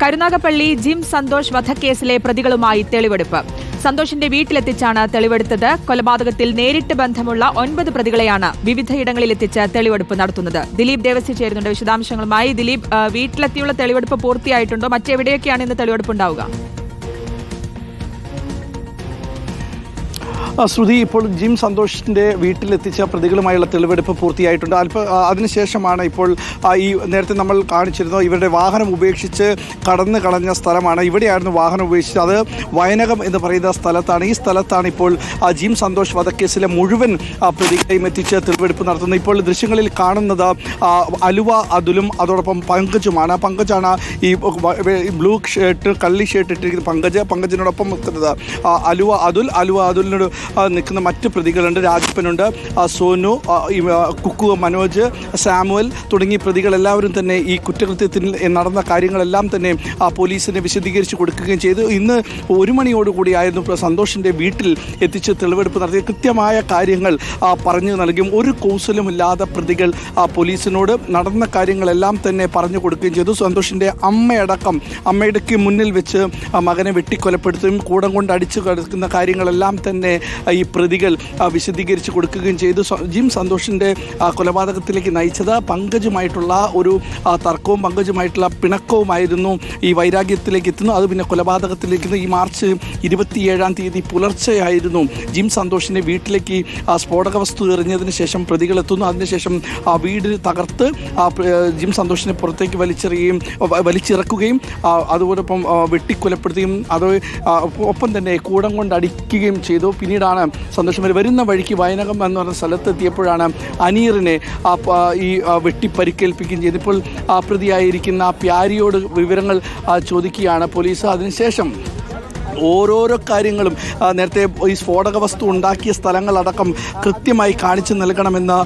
Karunagappally gym Santhosh വധക്കേസിലെ പ്രതികളുമായി തെളിവെടുപ്പ്. സന്തോഷിന്റെ വീട്ടിലെത്തിച്ചാണ് തെളിവെടുത്തത്. കൊലപാതകത്തിൽ നേരിട്ട് ബന്ധമുള്ള ഒൻപത് പ്രതികളെയാണ് വിവിധയിടങ്ങളിലെത്തിച്ച് തെളിവെടുപ്പ് നടത്തുന്നത്. ദിലീപ് ദേവസ്യ ചേരുന്നുണ്ട്. വിശദാംശങ്ങളുമായി ദിലീപ് വീട്ടിലെത്തിയുള്ള തെളിവെടുപ്പ് പൂർത്തിയായിട്ടുണ്ടോ? മറ്റെവിടെയൊക്കെയാണ് ഇന്ന് തെളിവെടുപ്പ് ഉണ്ടാവുക? ശ്രുതി ഇപ്പോൾ ജിം സന്തോഷിന്റെ വീട്ടിലെത്തിച്ച പ്രതികളുമായുള്ള തെളിവെടുപ്പ് പൂർത്തിയായിട്ടുണ്ട്. അല്പ അതിനുശേഷമാണ് ഇപ്പോൾ ഈ നേരത്തെ നമ്മൾ കാണിച്ചിരുന്നു ഇവരുടെ വാഹനം ഉപേക്ഷിച്ച് കടന്നു കളഞ്ഞ സ്ഥലമാണ്. ഇവിടെയായിരുന്നു വാഹനം ഉപേക്ഷിച്ചത്. അത് വയനകം എന്ന് പറയുന്ന സ്ഥലത്താണ്. ഈ സ്ഥലത്താണ് ഇപ്പോൾ ജിം സന്തോഷ് വധക്കേസിലെ മുഴുവൻ പ്രതികളെയും എത്തിച്ച് തെളിവെടുപ്പ് നടത്തുന്നത്. ഇപ്പോൾ ദൃശ്യങ്ങളിൽ കാണുന്നത് അലുവ അതുലും അതോടൊപ്പം പങ്കജുമാണ്. പങ്കജാണ് ഈ ബ്ലൂ ഷർട്ട് കള്ളി ഷർട്ട് ഇട്ടിരിക്കുന്ന പങ്കജ് പങ്കജിനോടൊപ്പം നിൽക്കുന്നത്. അലുവ അതുൽ അലുവ അതുലിനോട് നിൽക്കുന്ന മറ്റ് പ്രതികളുണ്ട്. രാജപ്പനുണ്ട്. സോനു കുക്കു മനോജ് സാമുവൽ തുടങ്ങിയ പ്രതികളെല്ലാവരും തന്നെ ഈ കുറ്റകൃത്യത്തിൽ നടന്ന കാര്യങ്ങളെല്ലാം തന്നെ പോലീസിനെ വിശദീകരിച്ച് കൊടുക്കുകയും ചെയ്തു. ഇന്ന് ഒരു മണിയോടുകൂടിയായിരുന്നു സന്തോഷിന്റെ വീട്ടിൽ എത്തിച്ച് തെളിവെടുപ്പ് നടത്തിയ കൃത്യമായ കാര്യങ്ങൾ പറഞ്ഞു നൽകും. ഒരു കൗശലമില്ലാതെ പ്രതികൾ പോലീസിനോട് നടന്ന കാര്യങ്ങളെല്ലാം തന്നെ പറഞ്ഞു കൊടുക്കുകയും ചെയ്തു. സന്തോഷിന്റെ അമ്മയടക്കം അമ്മയുടെ മുന്നിൽ വെച്ച് മകനെ വെട്ടിക്കൊലപ്പെടുത്തുകയും കൂടം കൊണ്ട് അടിച്ചു കിടക്കുന്ന കാര്യങ്ങളെല്ലാം തന്നെ ഈ പ്രതികൾ വിശദീകരിച്ച് കൊടുക്കുകയും ചെയ്തു. ജിം സന്തോഷിന്റെ കൊലപാതകത്തിലേക്ക് നയിച്ചത് പങ്കജുമായിട്ടുള്ള ഒരു തർക്കവും പങ്കജുമായിട്ടുള്ള പിണക്കവുമായിരുന്നു ഈ വൈരാഗ്യത്തിലേക്ക് എത്തുന്നു അത് പിന്നെ കൊലപാതകത്തിലേക്ക് ഈ മാർച്ച് ഇരുപത്തിയേഴാം തീയതി പുലർച്ചെയായിരുന്നു. ജിം സന്തോഷിന്റെ വീട്ടിലേക്ക് സ്ഫോടക വസ്തു എറിഞ്ഞതിന് ശേഷം പ്രതികൾ എത്തുന്നു. അതിനുശേഷം ആ വീട് തകർത്ത് ജിം സന്തോഷിനെ പുറത്തേക്ക് വലിച്ചെറിയുകയും വലിച്ചിറക്കുകയും അതോടൊപ്പം വെട്ടിക്കൊലപ്പെടുത്തുകയും അത് ഒപ്പം തന്നെ കൂടം കൊണ്ട് അടിക്കുകയും ചെയ്തു. പിന്നീടാണ് സന്തോഷം. വരെ വരുന്ന വഴിക്ക് വയനകം എന്ന് പറഞ്ഞ സ്ഥലത്തെത്തിയപ്പോഴാണ് അനീറിനെ ആ ഈ വെട്ടിപ്പരിക്കേൽപ്പിക്കുകയും ചെയ്തപ്പോൾ ആ പ്രതിയായിരിക്കുന്ന ആ പ്യാരിയോട് വിവരങ്ങൾ ചോദിക്കുകയാണ് പോലീസ്. അതിനുശേഷം ഓരോരോ കാര്യങ്ങളും നേരത്തെ ഈ സ്ഫോടക വസ്തു ഉണ്ടാക്കിയ സ്ഥലങ്ങളടക്കം കൃത്യമായി കാണിച്ചു നൽകണമെന്ന്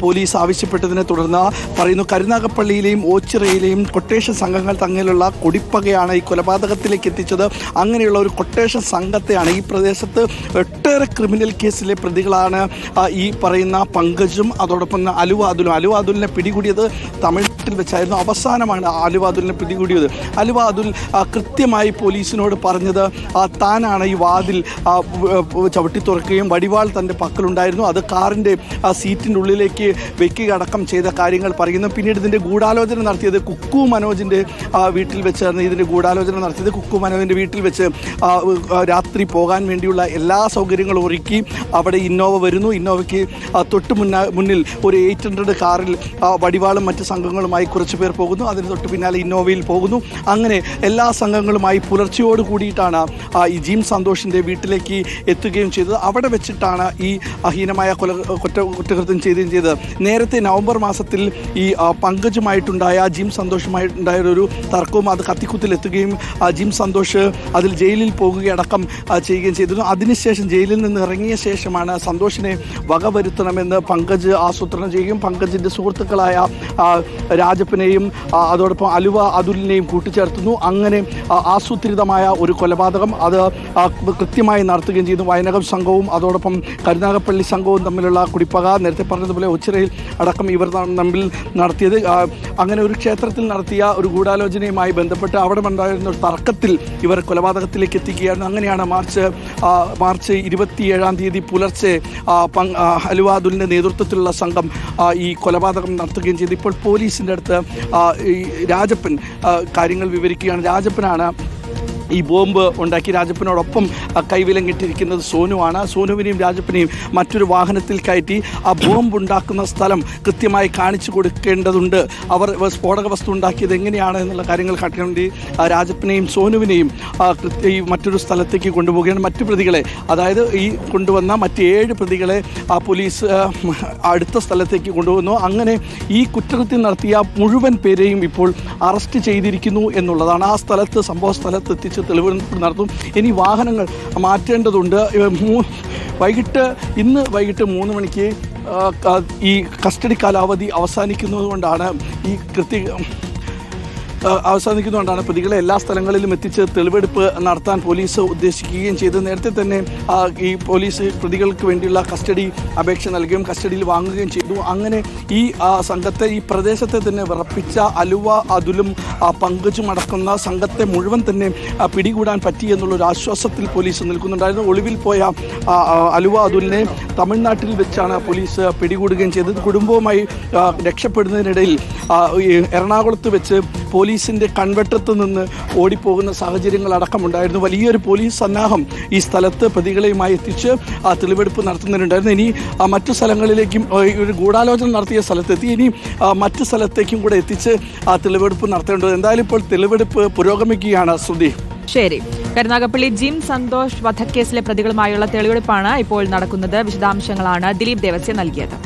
പോലീസ് ആവശ്യപ്പെട്ടതിനെ തുടർന്ന് പറയുന്നു കരുനാഗപ്പള്ളിയിലെയും ഓച്ചിറയിലെയും കൊട്ടേഷൻ സംഘങ്ങൾ തമ്മിലുള്ള കൊടിപ്പകയാണ് ഈ കൊലപാതകത്തിലേക്ക് എത്തിച്ചത്. അങ്ങനെയുള്ള ഒരു കൊട്ടേഷൻ സംഘത്തെയാണ് ഈ പ്രദേശത്ത് ഒട്ടേറെ ക്രിമിനൽ കേസിലെ പ്രതികളാണ് ഈ പറയുന്ന പങ്കജും അതോടൊപ്പം അലുവാദുലും അലുവാദുലിനെ പിടികൂടിയത് തമിഴ്നാട്ടിൽ വെച്ചായിരുന്നു. അവസാനമാണ് അലുവ അതുലിനെ പിടികൂടിയത്. അലുവ അതുൽ കൃത്യമായി പോലീസിനോട് പറഞ്ഞത് താനാണ് ഈ വാതിൽ ചവിട്ടി തുറക്കുകയും വടിവാൾ തന്റെ പക്കലുണ്ടായിരുന്നു. അത് കാറിന്റെ സീറ്റിന്റെ ഉള്ളിലേക്ക് വെക്കുക അടക്കം ചെയ്ത കാര്യങ്ങൾ പറയുന്നു. പിന്നീട് ഇതിന്റെ ഗൂഢാലോചന നടത്തിയത് കുക്കു മനോജിന്റെ വീട്ടിൽ വെച്ചായിരുന്നു. ഇതിന്റെ ഗൂഢാലോചന നടത്തിയത് കുക്കു മനോജിന്റെ വീട്ടിൽ വെച്ച് രാത്രി പോകാൻ വേണ്ടിയുള്ള എല്ലാ സൗകര്യങ്ങളും ഒരുക്കി അവിടെ ഇന്നോവ വരുന്നു. ഇന്നോവയ്ക്ക് തൊട്ട് മുന്ന മുന്നിൽ ഒരു എയ്റ്റ് ഹൺഡ്രഡ് കാറിൽ വടിവാളും മറ്റ് സംഘങ്ങളുമായി കുറച്ച് പേർ പോകുന്നു. അതിന് തൊട്ട് പിന്നാലെ ഇന്നോവയിൽ പോകുന്നു. അങ്ങനെ എല്ലാ സംഘങ്ങളുമായി പുലർച്ചയോട് കൂടിയിട്ടാണ് ഈ ജീം സന്തോഷിന്റെ വീട്ടിലേക്ക് എത്തുകയും ചെയ്തത്. അവിടെ വെച്ചിട്ടാണ് ഈ അഹീനമായ കൊല കുറ്റ കുറ്റകൃത്യം ചെയ്യുകയും ചെയ്തത്. നേരത്തെ നവംബർ മാസത്തിൽ ഈ പങ്കജുമായിട്ടുണ്ടായ ജിം സന്തോഷുമായിട്ടുണ്ടായ ഒരു തർക്കവും അത് കത്തിക്കുത്തിലെത്തുകയും ജിം സന്തോഷ് അതിൽ ജയിലിൽ പോകുകയടക്കം ചെയ്യുകയും ചെയ്തിരുന്നു. അതിനുശേഷം ജയിലിൽ നിന്ന് ഇറങ്ങിയ ശേഷമാണ് സന്തോഷിനെ വകവരുത്തണമെന്ന് പങ്കജ് ആസൂത്രണം ചെയ്യുകയും പങ്കജിന്റെ സുഹൃത്തുക്കളായ രാജപ്പനെയും അതോടൊപ്പം അലുവ അതുലിനെയും കൂട്ടിച്ചേർത്തുന്നു. അങ്ങനെ ആസൂത്രിതമായ ഒരു കൊലപാതകം അത് കൃത്യമായി നടത്തുകയും ചെയ്തു. വയനകം സംഘവും അതോടൊപ്പം കരുനാഗപ്പള്ളി സംഘവും തമ്മിലുള്ള കുടിപ്പക. നേരത്തെ പറഞ്ഞതുപോലെ ഒച്ചിറയിൽ അടക്കം ഇവർ തമ്മിൽ നടത്തിയത്. അങ്ങനെ ഒരു ക്ഷേത്രത്തിൽ നടത്തിയ ഒരു ഗൂഢാലോചനയുമായി ബന്ധപ്പെട്ട് അവിടെ ഉണ്ടായിരുന്ന ഒരു തർക്കത്തിൽ ഇവർ കൊലപാതകത്തിലേക്ക് എത്തിക്കുകയായിരുന്നു. അങ്ങനെയാണ് മാർച്ച് മാർച്ച് ഇരുപത്തിയേഴാം തീയതി പുലർച്ചെ അലുവാദുലിന്റെ നേതൃത്വത്തിലുള്ള സംഘം ഈ കൊലപാതകം നടത്തുകയും ചെയ്തു. ഇപ്പോൾ പോലീസിന്റെ അടുത്ത് രാജപ്പൻ കാര്യങ്ങൾ വിവരിക്കുകയാണ്. രാജപ്പനാണ് ഈ ബോംബ് ഉണ്ടാക്കി രാജപ്പനോടൊപ്പം കൈവിലം കൈവിലങ്ങിട്ടിരിക്കുന്നത് സോനുവാണ്. സോനുവിനെയും രാജപ്പനെയും മറ്റൊരു വാഹനത്തിൽ കയറ്റി ആ ബോംബ് ഉണ്ടാക്കുന്ന സ്ഥലം കൃത്യമായി കാണിച്ചു കൊടുക്കേണ്ടതുണ്ട്. അവർ സ്ഫോടക വസ്തു ഉണ്ടാക്കിയത് എങ്ങനെയാണ് എന്നുള്ള കാര്യങ്ങൾ ആ, രാജപ്പനെയും സോനുവിനെയും ഈ മറ്റൊരു സ്ഥലത്തേക്ക് കൊണ്ടുപോകുകയാണ് മറ്റു പ്രതികളെ. അതായത് ഈ കൊണ്ടുവന്ന മറ്റ് ഏഴ് പ്രതികളെ പോലീസ് അടുത്ത സ്ഥലത്തേക്ക് കൊണ്ടുവന്നു. അങ്ങനെ ഈ കുറ്റകൃത്യം നടത്തിയ മുഴുവൻ പേരെയും ഇപ്പോൾ അറസ്റ്റ് ചെയ്തിരിക്കുന്നു എന്നുള്ളതാണ്. ആ സ്ഥലത്ത് സംഭവ സ്ഥലത്ത് എത്തിച്ച് തെളിവെടുപ്പ് നടത്തും. ഇനി വാഹനങ്ങൾ മാറ്റേണ്ടതുണ്ട്. വൈകിട്ട് ഇന്ന് വൈകിട്ട് മൂന്ന് മണിക്ക് ഈ കസ്റ്റഡി കാലാവധി അവസാനിക്കുന്നതുകൊണ്ടാണ് ഈ കൃത്യ അവസാനിക്കുന്നതുകൊണ്ടാണ് പ്രതികളെ എല്ലാ സ്ഥലങ്ങളിലും എത്തിച്ച് തെളിവെടുപ്പ് നടത്താൻ പോലീസ് ഉദ്ദേശിക്കുകയും ചെയ്ത് നേരത്തെ തന്നെ ഈ പോലീസ് പ്രതികൾക്ക് വേണ്ടിയുള്ള കസ്റ്റഡി അപേക്ഷ നൽകുകയും കസ്റ്റഡിയിൽ വാങ്ങുകയും ചെയ്തു. അങ്ങനെ ഈ സംഘത്തെ ഈ പ്രദേശത്തെ തന്നെ വിറപ്പിച്ച അലുവ അതുലും ആ, പങ്കജും അടക്കുന്ന സംഘത്തെ മുഴുവൻ തന്നെ പിടികൂടാൻ പറ്റി എന്നുള്ളൊരു ആശ്വാസത്തിൽ പോലീസ് നിൽക്കുന്നുണ്ടായിരുന്നു. ഒളിവിൽ പോയ അലുവ അതുലിനെ തമിഴ്നാട്ടിൽ വെച്ചാണ് പോലീസ് പിടികൂടുകയും ചെയ്തത്. കുടുംബവുമായി രക്ഷപ്പെടുന്നതിനിടയിൽ എറണാകുളത്ത് വെച്ച് പോലീസിന്റെ കൺവെട്ടത്ത് നിന്ന് ഓടിപ്പോകുന്ന സാഹചര്യങ്ങൾ അടക്കമുണ്ടായിരുന്നു. വലിയൊരു പോലീസ് സന്നാഹം ഈ സ്ഥലത്ത് പ്രതികളെയുമായി എത്തിച്ച് ആ തെളിവെടുപ്പ് നടത്തുന്നുണ്ടായിരുന്നു. ഇനി മറ്റു സ്ഥലങ്ങളിലേക്കും ഒരു ഗൂഢാലോചന നടത്തിയ സ്ഥലത്തെത്തി. ഇനി മറ്റു സ്ഥലത്തേക്കും കൂടെ എത്തിച്ച് ആ തെളിവെടുപ്പ് നടത്തേണ്ടത് എന്തായാലും ഇപ്പോൾ തെളിവെടുപ്പ് പുരോഗമിക്കുകയാണ് ശ്രുതി. ശരി. കരുനാഗപ്പള്ളി ജിം സന്തോഷ് വധക്കേസിലെ പ്രതികളുമായുള്ള തെളിവെടുപ്പാണ് ഇപ്പോൾ നടക്കുന്നത്. വിശദാംശങ്ങളാണ് ദിലീപ് ദേവസ്യ നൽകിയത്.